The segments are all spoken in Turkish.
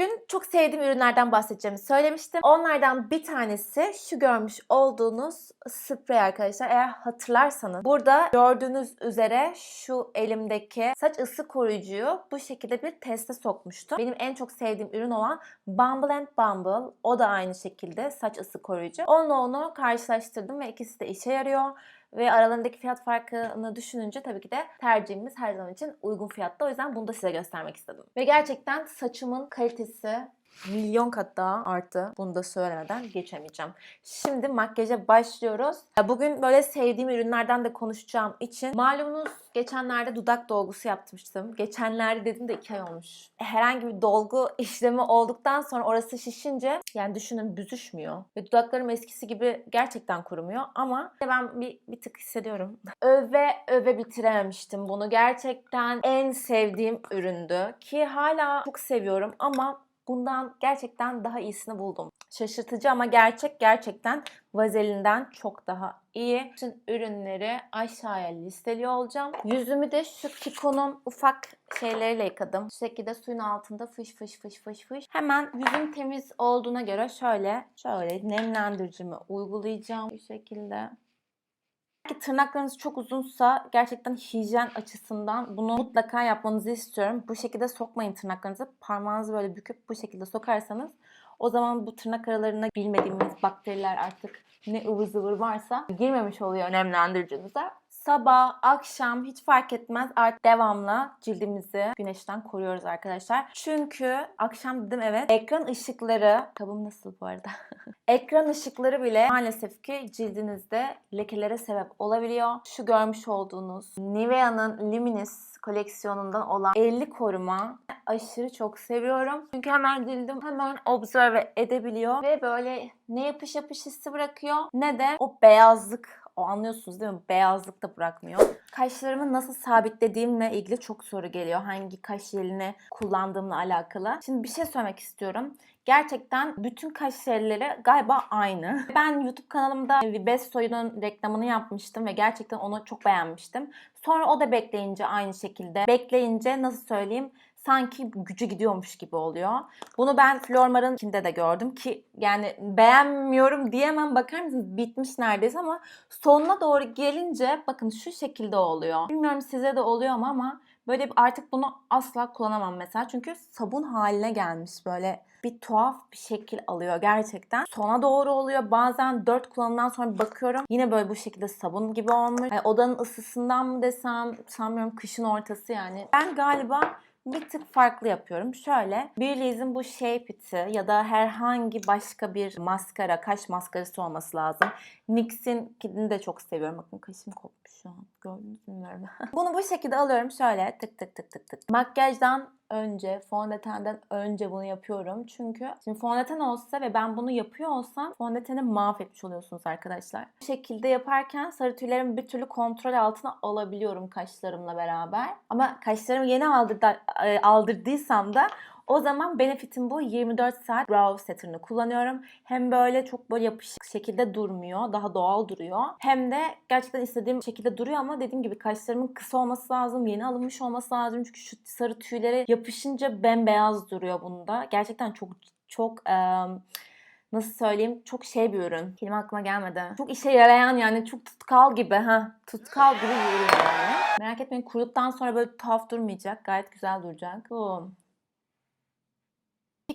Bugün çok sevdiğim ürünlerden bahsedeceğimi söylemiştim. Onlardan bir tanesi şu görmüş olduğunuz sprey arkadaşlar. Eğer hatırlarsanız burada gördüğünüz üzere şu elimdeki saç ısı koruyucuyu bu şekilde bir teste sokmuştum. Benim en çok sevdiğim ürün olan Bumble and Bumble. O da aynı şekilde saç ısı koruyucu. Onunla onu karşılaştırdım ve ikisi de işe yarıyor. Ve aralarındaki fiyat farkını düşününce tabii ki de tercihimiz her zaman için uygun fiyatta. O yüzden bunu da size göstermek istedim. Ve gerçekten saçımın kalitesi milyon kat daha arttı. Bunu da söylemeden geçemeyeceğim. Şimdi makyaja başlıyoruz. Bugün böyle sevdiğim ürünlerden de konuşacağım için malumunuz geçenlerde dudak dolgusu yaptırmıştım. Geçenlerde dedim de iki ay olmuş. Herhangi bir dolgu işlemi olduktan sonra orası şişince yani düşünün büzüşmüyor. Ve dudaklarım eskisi gibi gerçekten kurumuyor ama ben bir, bir tık hissediyorum. öve öve bitirememiştim bunu. Gerçekten en sevdiğim üründü. Ki hala çok seviyorum ama bundan gerçekten daha iyisini buldum. Şaşırtıcı ama gerçek gerçekten vazelinden çok daha iyi. Bütün ürünleri aşağıya listeliyor olacağım. Yüzümü de şu Kiko'nun ufak şeyleriyle yıkadım. Şu şekilde suyun altında fış fış fış fış fış. Hemen yüzüm temiz olduğuna göre şöyle şöyle nemlendiricimi uygulayacağım. Bu şekilde. Belki tırnaklarınız çok uzunsa gerçekten hijyen açısından bunu mutlaka yapmanızı istiyorum. Bu şekilde sokmayın tırnaklarınızı. Parmağınızı böyle büküp bu şekilde sokarsanız o zaman bu tırnak aralarına bilmediğimiz bakteriler artık ne ıvır zıvır varsa girmemiş oluyor nemlendiricinize. Sabah, akşam hiç fark etmez artık devamlı cildimizi güneşten koruyoruz arkadaşlar. Çünkü akşam dedim evet ekran ışıkları, kabım nasıl bu arada? ekran ışıkları bile maalesef ki cildinizde lekelere sebep olabiliyor. Şu görmüş olduğunuz Nivea'nın Luminous koleksiyonundan olan 50 koruma aşırı çok seviyorum. Çünkü hemen cildim hemen observe edebiliyor ve böyle ne yapış yapış hissi bırakıyor ne de o beyazlık o anlıyorsunuz değil mi? Beyazlık da bırakmıyor. Kaşlarımı nasıl sabitlediğimle ilgili çok soru geliyor. Hangi kaş jelini kullandığımla alakalı. Şimdi bir şey söylemek istiyorum. Gerçekten bütün kaş jelleri galiba aynı. Ben YouTube kanalımda Bestoy'un reklamını yapmıştım ve gerçekten onu çok beğenmiştim. Sonra o da bekleyince aynı şekilde. Bekleyince nasıl söyleyeyim sanki gücü gidiyormuş gibi oluyor. Bunu ben Flormar'ınkinde de gördüm ki yani beğenmiyorum diyemem bakar mısınız bitmiş neredeyse ama sonuna doğru gelince bakın şu şekilde oluyor. Bilmiyorum size de oluyor mu ama böyle artık bunu asla kullanamam mesela çünkü sabun haline gelmiş böyle bir tuhaf bir şekil alıyor gerçekten. Sona doğru oluyor. Bazen 4 kullanımdan sonra bakıyorum. Yine böyle bu şekilde sabun gibi olmuş. Yani odanın ısısından mı desem sanmıyorum kışın ortası yani. Ben galiba bir tık farklı yapıyorum. Şöyle Billie's'in bu Shape It'i ya da herhangi başka bir maskara, kaş maskarası olması lazım. NYX'in de çok seviyorum. Bakın kaşım kopmuş şu an. Gördünüz mü bilmiyorum. Bunu bu şekilde alıyorum şöyle tık tık tık tık tık. Makyajdan önce, fondötenden önce bunu yapıyorum. Çünkü şimdi fondöten olsa ve ben bunu yapıyor olsam fondöteni mahvetmiş oluyorsunuz arkadaşlar. Bu şekilde yaparken sarı tüylerimi bir türlü kontrol altına alabiliyorum kaşlarımla beraber. Ama kaşlarımı yeni aldırda, aldırdıysam da o zaman Benefit'in bu 24 saat brow setter'ını kullanıyorum. Hem böyle çok böyle yapışık şekilde durmuyor. Daha doğal duruyor. Hem de gerçekten istediğim şekilde duruyor ama dediğim gibi kaşlarımın kısa olması lazım. Yeni alınmış olması lazım. Çünkü şu sarı tüylere yapışınca bembeyaz duruyor bunda. Gerçekten çok çok um, nasıl söyleyeyim çok şey bir ürün. Kelime aklıma gelmedi. Çok işe yarayan yani çok tutkal gibi ha. Tutkal gibi bir ürün yani. Merak etmeyin kuruduktan sonra böyle tuhaf durmayacak. Gayet güzel duracak. Boom.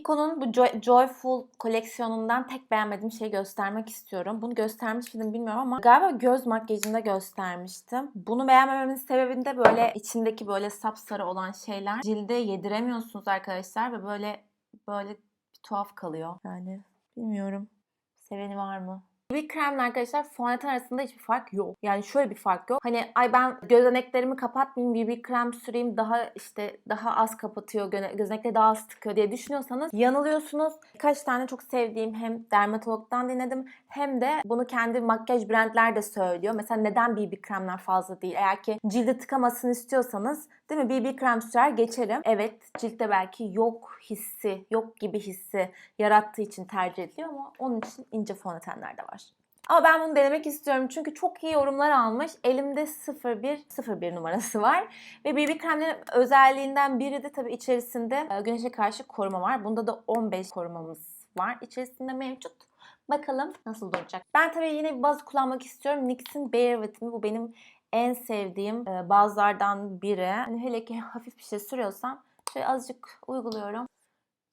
Kiko'nun bu Joy, Joyful koleksiyonundan tek beğenmediğim şeyi göstermek istiyorum. Bunu göstermiş miydim bilmiyorum ama galiba göz makyajında göstermiştim. Bunu beğenmememin sebebinde böyle içindeki böyle sapsarı olan şeyler cilde yediremiyorsunuz arkadaşlar ve böyle böyle bir tuhaf kalıyor. Yani bilmiyorum. Seveni var mı? BB kremle arkadaşlar fondöten arasında hiçbir fark yok. Yani şöyle bir fark yok. Hani ay ben gözeneklerimi kapatmayayım BB krem süreyim daha işte daha az kapatıyor gözenekleri daha az tıkıyor diye düşünüyorsanız yanılıyorsunuz. Birkaç tane çok sevdiğim hem dermatologdan dinledim hem de bunu kendi makyaj brandler de söylüyor. Mesela neden BB kremler fazla değil? Eğer ki cilde tıkamasını istiyorsanız değil mi BB krem sürer geçerim. Evet ciltte belki yok hissi, yok gibi hissi yarattığı için tercih ediliyor ama onun için ince fondötenler de var. Ama ben bunu denemek istiyorum çünkü çok iyi yorumlar almış. Elimde 01 01 numarası var. Ve BB kremlerin özelliğinden biri de tabii içerisinde e, güneşe karşı koruma var. Bunda da 15 korumamız var. İçerisinde mevcut. Bakalım nasıl duracak. Ben tabii yine bir baz kullanmak istiyorum. NYX'in Bare With Me. Bu benim en sevdiğim e, bazlardan biri. Hani hele ki hafif bir şey sürüyorsam şöyle azıcık uyguluyorum.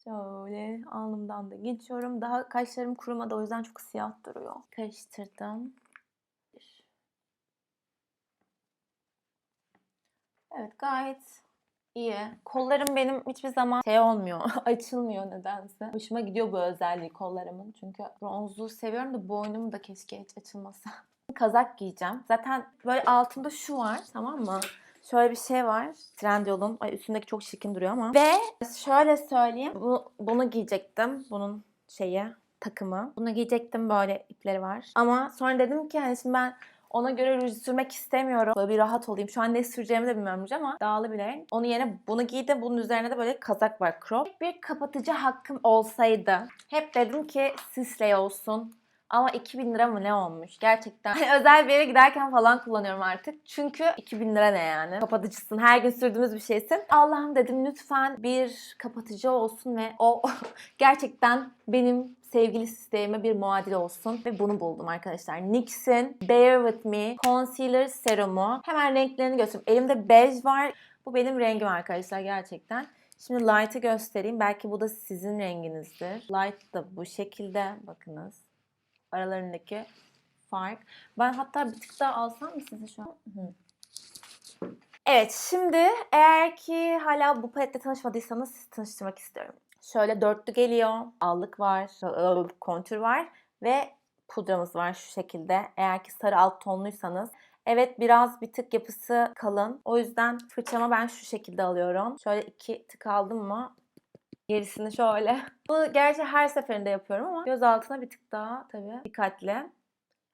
Şöyle alnımdan da geçiyorum. Daha kaşlarım kurumadı o yüzden çok siyah duruyor. Karıştırdım. Evet gayet iyi. Kollarım benim hiçbir zaman şey olmuyor. açılmıyor nedense. Hoşuma gidiyor bu özelliği kollarımın. Çünkü bronzluğu seviyorum da boynumu da keşke hiç açılmasa. Kazak giyeceğim. Zaten böyle altımda şu var tamam mı? Şöyle bir şey var. Trendyol'un. Ay üstündeki çok şikin duruyor ama. Ve şöyle söyleyeyim. Bu, bunu giyecektim. Bunun şeyi takımı. Bunu giyecektim böyle ipleri var. Ama sonra dedim ki hani şimdi ben ona göre ruj sürmek istemiyorum. Böyle bir rahat olayım. Şu an ne süreceğimi de bilmiyorum ama dağılı bile. Onun yerine bunu giydim. Bunun üzerine de böyle kazak var crop. Bir kapatıcı hakkım olsaydı. Hep dedim ki Sisley olsun. Ama 2000 lira mı ne olmuş? Gerçekten Hani özel bir yere giderken falan kullanıyorum artık. Çünkü 2000 lira ne yani? Kapatıcısın. Her gün sürdüğümüz bir şeysin. Allah'ım dedim lütfen bir kapatıcı olsun ve o gerçekten benim sevgili sistemime bir muadil olsun. Ve bunu buldum arkadaşlar. NYX'in Bare With Me Concealer Serumu. Hemen renklerini göstereyim. Elimde bej var. Bu benim rengim arkadaşlar gerçekten. Şimdi light'ı göstereyim. Belki bu da sizin renginizdir. Light da bu şekilde. Bakınız aralarındaki fark. Ben hatta bir tık daha alsam mı size şu an? Hı. Evet şimdi eğer ki hala bu paletle tanışmadıysanız sizi tanıştırmak istiyorum. Şöyle dörtlü geliyor. Allık var, kontür var ve pudramız var şu şekilde. Eğer ki sarı alt tonluysanız Evet biraz bir tık yapısı kalın. O yüzden fırçama ben şu şekilde alıyorum. Şöyle iki tık aldım mı Gerisini şöyle. Bu gerçi her seferinde yapıyorum ama göz altına bir tık daha tabii dikkatli.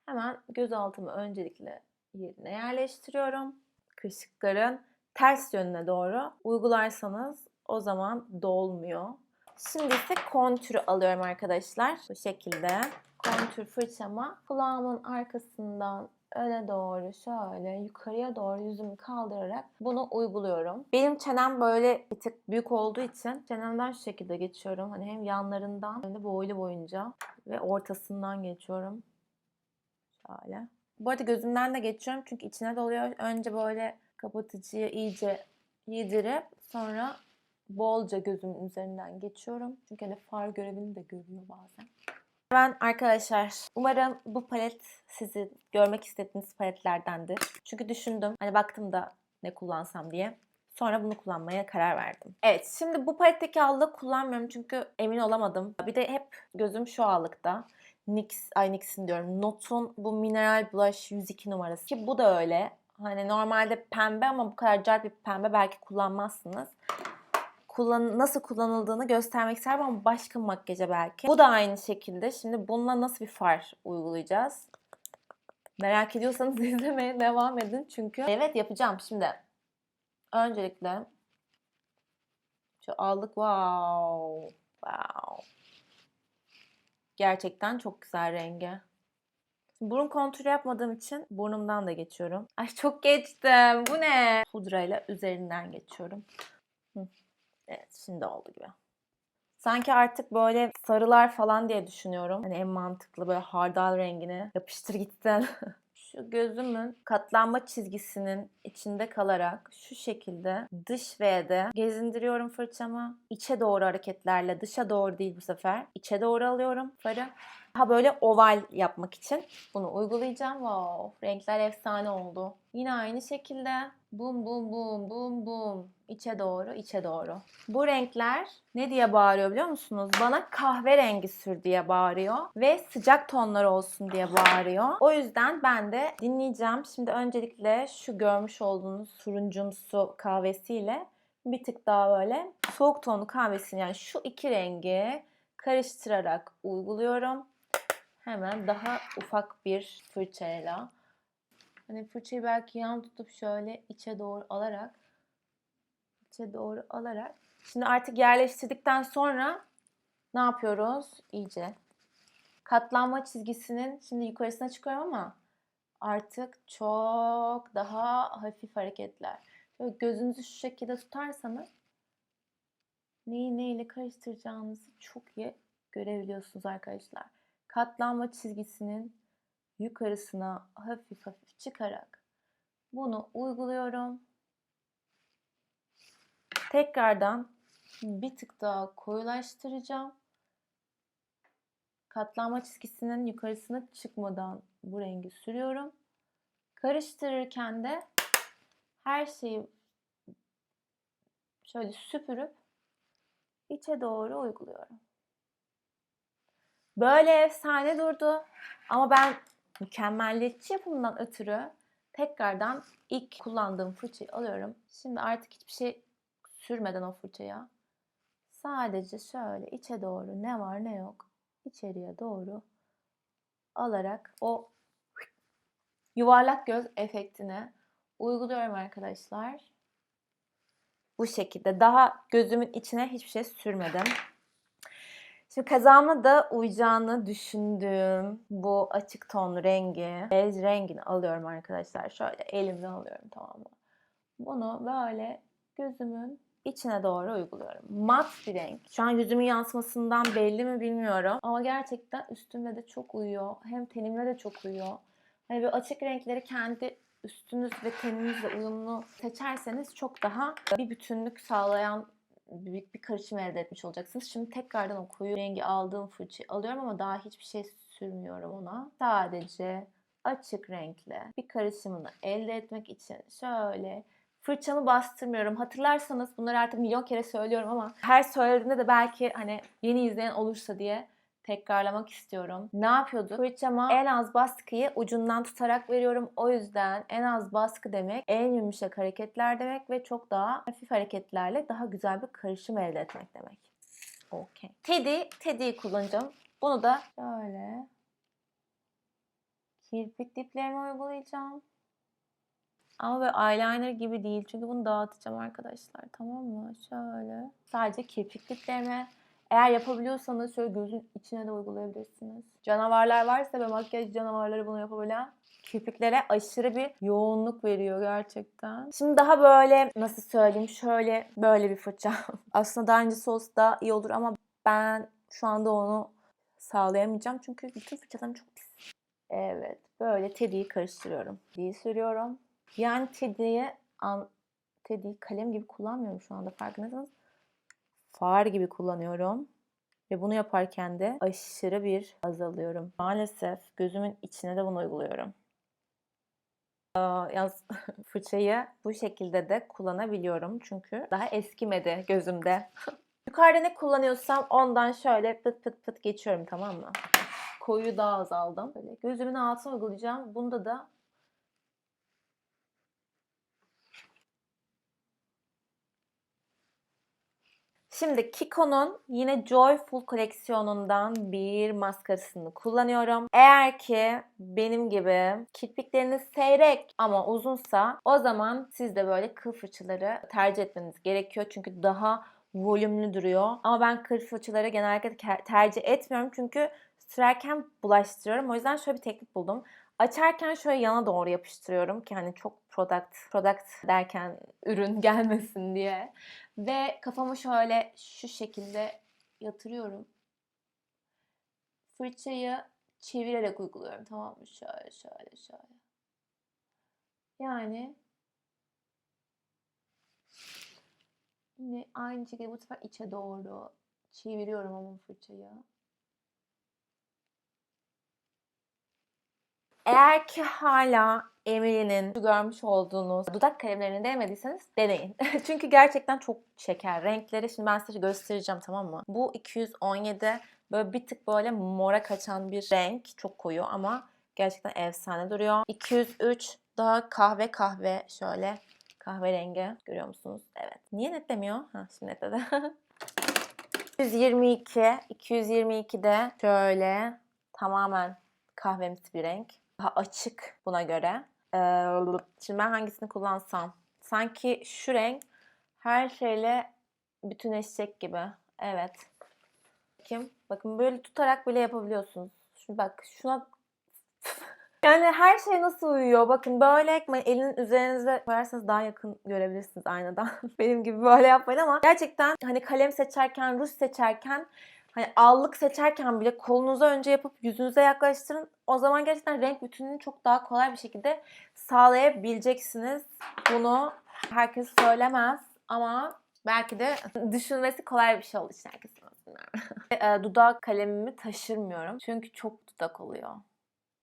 Hemen göz altımı öncelikle yerine yerleştiriyorum. Kırışıkların ters yönüne doğru uygularsanız o zaman dolmuyor. Şimdi ise kontürü alıyorum arkadaşlar. Bu şekilde kontür fırçama kulağımın arkasından öne doğru şöyle yukarıya doğru yüzümü kaldırarak bunu uyguluyorum. Benim çenem böyle bir tık büyük olduğu için çenemden şu şekilde geçiyorum. Hani hem yanlarından hem de boylu boyunca ve ortasından geçiyorum. Şöyle. Bu arada gözümden de geçiyorum çünkü içine doluyor. Önce böyle kapatıcıyı iyice yedirip sonra bolca gözümün üzerinden geçiyorum. Çünkü hani far görevini de görüyor bazen. Ben arkadaşlar umarım bu palet sizi görmek istediğiniz paletlerdendir. Çünkü düşündüm hani baktım da ne kullansam diye. Sonra bunu kullanmaya karar verdim. Evet şimdi bu paletteki allığı kullanmıyorum çünkü emin olamadım. Bir de hep gözüm şu allıkta. NYX, ay NYX'in diyorum. Not'un bu mineral blush 102 numarası. Ki bu da öyle. Hani normalde pembe ama bu kadar car bir pembe belki kullanmazsınız kullan nasıl kullanıldığını göstermek isterim ama başka makyaja belki. Bu da aynı şekilde. Şimdi bununla nasıl bir far uygulayacağız? Merak ediyorsanız izlemeye devam edin çünkü. Evet yapacağım şimdi. Öncelikle şu aldık. Wow. Wow. Gerçekten çok güzel rengi. Burun kontürü yapmadığım için burnumdan da geçiyorum. Ay çok geçtim. Bu ne? Pudrayla üzerinden geçiyorum. Hı. Evet şimdi oldu gibi. Sanki artık böyle sarılar falan diye düşünüyorum. Hani en mantıklı böyle hardal rengini yapıştır gitsin. şu gözümün katlanma çizgisinin içinde kalarak şu şekilde dış V'de gezindiriyorum fırçamı. İçe doğru hareketlerle dışa doğru değil bu sefer. İçe doğru alıyorum farı. Daha böyle oval yapmak için bunu uygulayacağım. Wow renkler efsane oldu. Yine aynı şekilde bum bum bum bum bum içe doğru içe doğru. Bu renkler ne diye bağırıyor biliyor musunuz? Bana kahverengi sür diye bağırıyor ve sıcak tonlar olsun diye bağırıyor. O yüzden ben de dinleyeceğim. Şimdi öncelikle şu görmüş olduğunuz turuncumsu kahvesiyle bir tık daha böyle soğuk tonlu kahvesini yani şu iki rengi karıştırarak uyguluyorum. Hemen daha ufak bir fırçayla Hani fırçayı belki yan tutup şöyle içe doğru alarak içe doğru alarak şimdi artık yerleştirdikten sonra ne yapıyoruz? İyice katlanma çizgisinin şimdi yukarısına çıkıyorum ama artık çok daha hafif hareketler. Böyle gözünüzü şu şekilde tutarsanız neyi neyle karıştıracağınızı çok iyi görebiliyorsunuz arkadaşlar. Katlanma çizgisinin yukarısına hafif hafif çıkarak bunu uyguluyorum. Tekrardan bir tık daha koyulaştıracağım. Katlanma çizgisinin yukarısına çıkmadan bu rengi sürüyorum. Karıştırırken de her şeyi şöyle süpürüp içe doğru uyguluyorum. Böyle efsane durdu. Ama ben mükemmelliyetçi yapımından ötürü tekrardan ilk kullandığım fırçayı alıyorum. Şimdi artık hiçbir şey sürmeden o fırçaya sadece şöyle içe doğru ne var ne yok içeriye doğru alarak o yuvarlak göz efektini uyguluyorum arkadaşlar. Bu şekilde. Daha gözümün içine hiçbir şey sürmedim. Şimdi kazağıma da uyacağını düşündüğüm bu açık ton rengi, bej rengini alıyorum arkadaşlar. Şöyle elimle alıyorum tamam mı? Bunu böyle gözümün içine doğru uyguluyorum. Mat bir renk. Şu an yüzümün yansımasından belli mi bilmiyorum. Ama gerçekten üstümle de çok uyuyor. Hem tenimle de çok uyuyor. Hani böyle açık renkleri kendi üstünüz ve teninizle uyumlu seçerseniz çok daha bir bütünlük sağlayan büyük bir karışım elde etmiş olacaksınız. Şimdi tekrardan o koyu rengi aldığım fırçayı alıyorum ama daha hiçbir şey sürmüyorum ona. Sadece açık renkle bir karışımını elde etmek için şöyle fırçamı bastırmıyorum. Hatırlarsanız bunları artık milyon kere söylüyorum ama her söylediğimde de belki hani yeni izleyen olursa diye tekrarlamak istiyorum. Ne yapıyorduk? Fırçama en az baskıyı ucundan tutarak veriyorum. O yüzden en az baskı demek en yumuşak hareketler demek ve çok daha hafif hareketlerle daha güzel bir karışım elde etmek demek. Okey. Teddy, Teddy'yi kullanacağım. Bunu da şöyle kirpik diplerime uygulayacağım. Ama böyle eyeliner gibi değil. Çünkü bunu dağıtacağım arkadaşlar. Tamam mı? Şöyle. Sadece kirpik diplerime. Eğer yapabiliyorsanız şöyle gözün içine de uygulayabilirsiniz. Canavarlar varsa ve makyaj canavarları bunu yapabilen kirpiklere aşırı bir yoğunluk veriyor gerçekten. Şimdi daha böyle nasıl söyleyeyim şöyle böyle bir fırça. Aslında daha öncesi olsa daha iyi olur ama ben şu anda onu sağlayamayacağım. Çünkü bütün fırçalarım çok pis. Evet böyle tediyi karıştırıyorum. Tediyi sürüyorum. Yani tediyi an, tediyi kalem gibi kullanmıyorum şu anda farkındaysanız. Far gibi kullanıyorum. Ve bunu yaparken de aşırı bir azalıyorum. Maalesef gözümün içine de bunu uyguluyorum. Yalnız fırçayı bu şekilde de kullanabiliyorum. Çünkü daha eskimedi gözümde. Yukarıda ne kullanıyorsam ondan şöyle pıt pıt pıt geçiyorum tamam mı? Koyu daha azaldım. Böyle gözümün altına uygulayacağım. Bunda da Şimdi Kiko'nun yine Joyful koleksiyonundan bir maskarasını kullanıyorum. Eğer ki benim gibi kirpikleriniz seyrek ama uzunsa o zaman siz de böyle kıl fırçaları tercih etmeniz gerekiyor. Çünkü daha volümlü duruyor. Ama ben kıl fırçaları genellikle tercih etmiyorum. Çünkü sürerken bulaştırıyorum. O yüzden şöyle bir teknik buldum. Açarken şöyle yana doğru yapıştırıyorum ki hani çok product, product derken ürün gelmesin diye. Ve kafamı şöyle şu şekilde yatırıyorum. Fırçayı çevirerek uyguluyorum tamam mı? Şöyle şöyle şöyle. Yani yine aynı şekilde bu sefer içe doğru çeviriyorum ama fırçayı. Eğer ki hala Emily'nin görmüş olduğunuz dudak kalemlerini denemediyseniz deneyin. Çünkü gerçekten çok şeker. Renkleri şimdi ben size göstereceğim tamam mı? Bu 217 böyle bir tık böyle mora kaçan bir renk. Çok koyu ama gerçekten efsane duruyor. 203 daha kahve kahve şöyle kahverengi. Görüyor musunuz? Evet. Niye netlemiyor? Ha şimdi netledi. 222 222'de şöyle tamamen kahvemsi bir renk daha açık buna göre. Şimdi ben hangisini kullansam? Sanki şu renk her şeyle bütünleşecek gibi. Evet. Kim? Bakın böyle tutarak bile yapabiliyorsunuz. Şu, bak şuna yani her şey nasıl uyuyor? Bakın böyle elin üzerinize koyarsanız daha yakın görebilirsiniz aynadan. Benim gibi böyle yapmayın ama gerçekten hani kalem seçerken, ruj seçerken hani allık seçerken bile kolunuza önce yapıp yüzünüze yaklaştırın. O zaman gerçekten renk bütünlüğünü çok daha kolay bir şekilde sağlayabileceksiniz. Bunu herkes söylemez ama belki de düşünmesi kolay bir şey olur işte herkes e, dudak kalemimi taşırmıyorum. Çünkü çok dudak oluyor.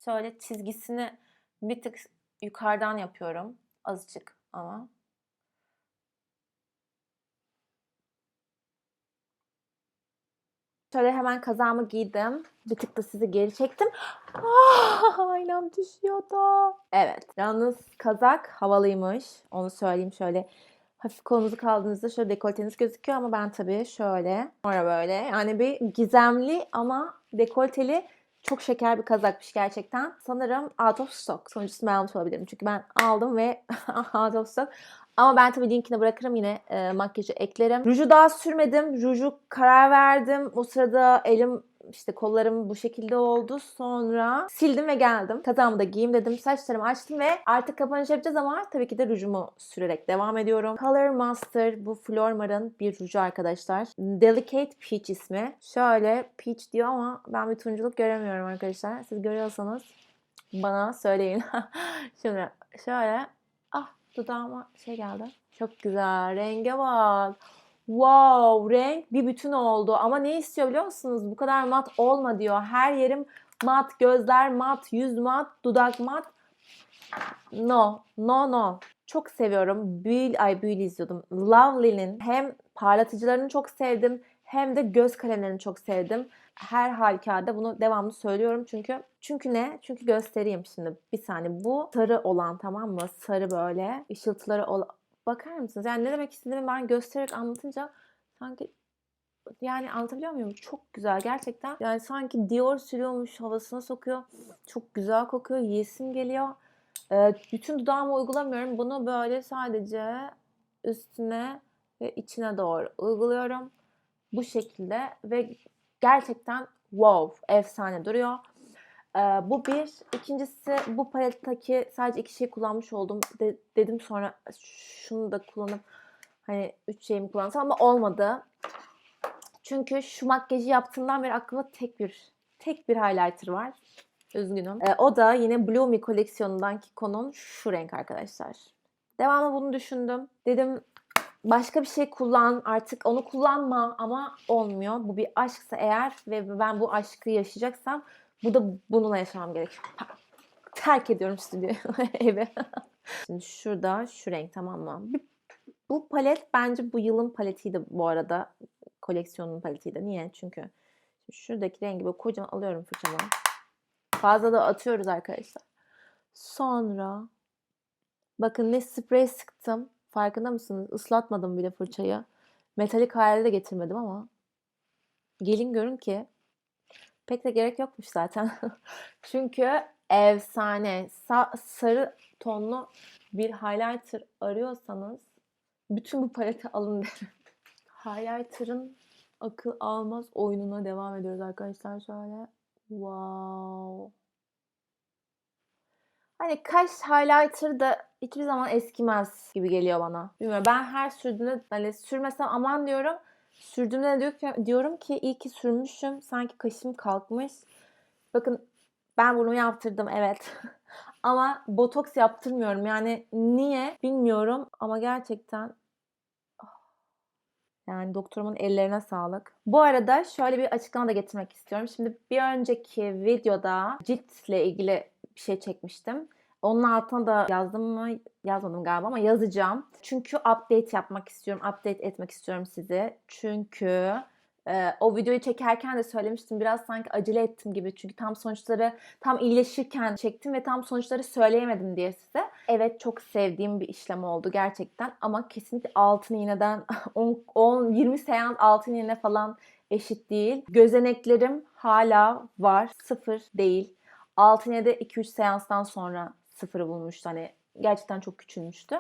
Şöyle çizgisini bir tık yukarıdan yapıyorum. Azıcık ama. Şöyle hemen kazağımı giydim. Bir tık da sizi geri çektim. Ah, aynam düşüyor da. Evet. Yalnız kazak havalıymış. Onu söyleyeyim şöyle. Hafif kolunuzu kaldığınızda şöyle dekolteniz gözüküyor ama ben tabii şöyle. Sonra böyle. Yani bir gizemli ama dekolteli çok şeker bir kazakmış gerçekten. Sanırım out of stock. Sonuncusunu ben almış olabilirim. Çünkü ben aldım ve out of stock. Ama ben tabii linkini bırakırım yine e, makyajı eklerim. Ruju daha sürmedim. Ruju karar verdim. O sırada elim işte kollarım bu şekilde oldu. Sonra sildim ve geldim. Kazağımı da giyeyim dedim. Saçlarımı açtım ve artık kapanış yapacağız ama tabii ki de rujumu sürerek devam ediyorum. Color Master bu Flormar'ın bir ruju arkadaşlar. Delicate Peach ismi. Şöyle peach diyor ama ben bir turunculuk göremiyorum arkadaşlar. Siz görüyorsanız bana söyleyin. Şimdi şöyle ah dudağıma şey geldi. Çok güzel. Renge bak. Wow renk bir bütün oldu ama ne istiyor biliyor musunuz? Bu kadar mat olma diyor. Her yerim mat, gözler mat, yüz mat, dudak mat. No, no, no. Çok seviyorum. Büyül, ay Büyül izliyordum. Lovely'nin hem parlatıcılarını çok sevdim hem de göz kalemlerini çok sevdim. Her halükarda bunu devamlı söylüyorum çünkü çünkü ne? Çünkü göstereyim şimdi bir saniye. Bu sarı olan tamam mı? Sarı böyle ışıltıları olan bakar mısınız? Yani ne demek istediğimi ben göstererek anlatınca sanki yani anlatabiliyor muyum? Çok güzel gerçekten. Yani sanki Dior sürüyormuş havasına sokuyor. Çok güzel kokuyor. Yesim geliyor. Ee, bütün dudağıma uygulamıyorum. Bunu böyle sadece üstüne ve içine doğru uyguluyorum. Bu şekilde ve gerçekten wow efsane duruyor. Ee, bu bir. İkincisi bu paletteki sadece iki şey kullanmış oldum. De, dedim sonra şunu da kullanıp hani üç şeyimi kullansam ama olmadı. Çünkü şu makyajı yaptığımdan beri aklımda tek bir tek bir highlighter var. Üzgünüm. Ee, o da yine Bloomy koleksiyonundan Kiko'nun şu renk arkadaşlar. Devamlı bunu düşündüm. Dedim başka bir şey kullan artık onu kullanma ama olmuyor. Bu bir aşksa eğer ve ben bu aşkı yaşayacaksam bu da bununla yaşamam gerekiyor. Terk ediyorum stüdyoyu, evi. Şimdi şurada şu renk tamam mı? Bu palet bence bu yılın paletiydi bu arada. Koleksiyonun paletiydi. Niye? Çünkü şuradaki rengi böyle kocaman alıyorum fırçamı. Fazla da atıyoruz arkadaşlar. Sonra bakın ne sprey sıktım. Farkında mısınız? Islatmadım bile fırçayı. Metalik hale de getirmedim ama gelin görün ki pek de gerek yokmuş zaten. Çünkü efsane sa- sarı tonlu bir highlighter arıyorsanız bütün bu paleti alın derim. Highlighter'ın akıl almaz oyununa devam ediyoruz arkadaşlar şöyle. Wow. Hani kaş highlighter da hiçbir zaman eskimez gibi geliyor bana. Bilmiyorum ben her sürdüğümde hani sürmesem aman diyorum. Sürdüğümde diyorum ki iyi ki sürmüşüm. Sanki kaşım kalkmış. Bakın ben bunu yaptırdım evet. ama botoks yaptırmıyorum. Yani niye bilmiyorum ama gerçekten yani doktorumun ellerine sağlık. Bu arada şöyle bir açıklama da getirmek istiyorum. Şimdi bir önceki videoda ciltle ilgili bir şey çekmiştim. Onun altına da yazdım mı? Yazmadım galiba ama yazacağım. Çünkü update yapmak istiyorum. Update etmek istiyorum sizi. Çünkü e, o videoyu çekerken de söylemiştim. Biraz sanki acele ettim gibi. Çünkü tam sonuçları tam iyileşirken çektim ve tam sonuçları söyleyemedim diye size. Evet çok sevdiğim bir işlem oldu gerçekten. Ama kesinlikle altın iğneden 10-20 seans altın iğne falan eşit değil. Gözeneklerim hala var. Sıfır değil. Altın iğnede 2-3 seanstan sonra sıfırı bulmuştu. Hani gerçekten çok küçülmüştü.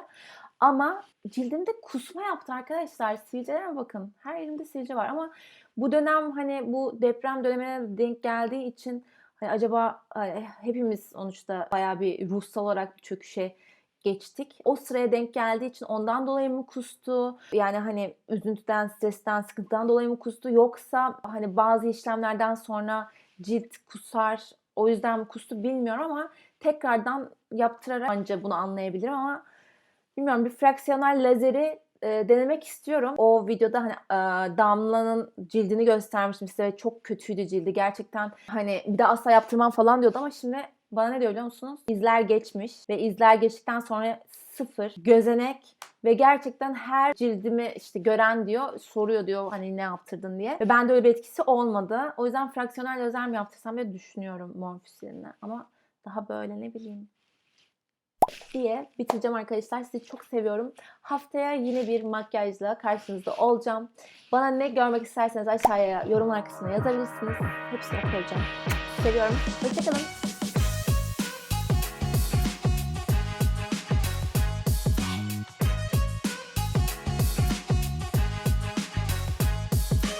Ama cildimde kusma yaptı arkadaşlar. Sivilcelere bakın. Her yerimde sivilce var ama bu dönem hani bu deprem dönemine denk geldiği için Hani acaba hani hepimiz sonuçta bayağı bir ruhsal olarak bir çöküşe geçtik. O sıraya denk geldiği için ondan dolayı mı kustu? Yani hani üzüntüden, stresten, sıkıntıdan dolayı mı kustu? Yoksa hani bazı işlemlerden sonra cilt kusar o yüzden kustu bilmiyorum ama tekrardan yaptırarak anca bunu anlayabilirim ama bilmiyorum bir fraksiyonel lazeri e, denemek istiyorum. O videoda hani e, Damla'nın cildini göstermiştim size ve çok kötüydü cildi. Gerçekten hani bir daha asla yaptırmam falan diyordu ama şimdi bana ne diyor biliyor musunuz? İzler geçmiş ve izler geçtikten sonra sıfır, gözenek ve gerçekten her cildimi işte gören diyor, soruyor diyor hani ne yaptırdın diye. Ve bende öyle bir etkisi olmadı. O yüzden fraksiyonel lazer mi yaptırsam diye düşünüyorum Morpheus'ine. Ama daha böyle ne bileyim diye bitireceğim arkadaşlar. Sizi çok seviyorum. Haftaya yine bir makyajla karşınızda olacağım. Bana ne görmek isterseniz aşağıya yorum kısmına yazabilirsiniz. Hepsini okuyacağım. Seviyorum. Hoşçakalın.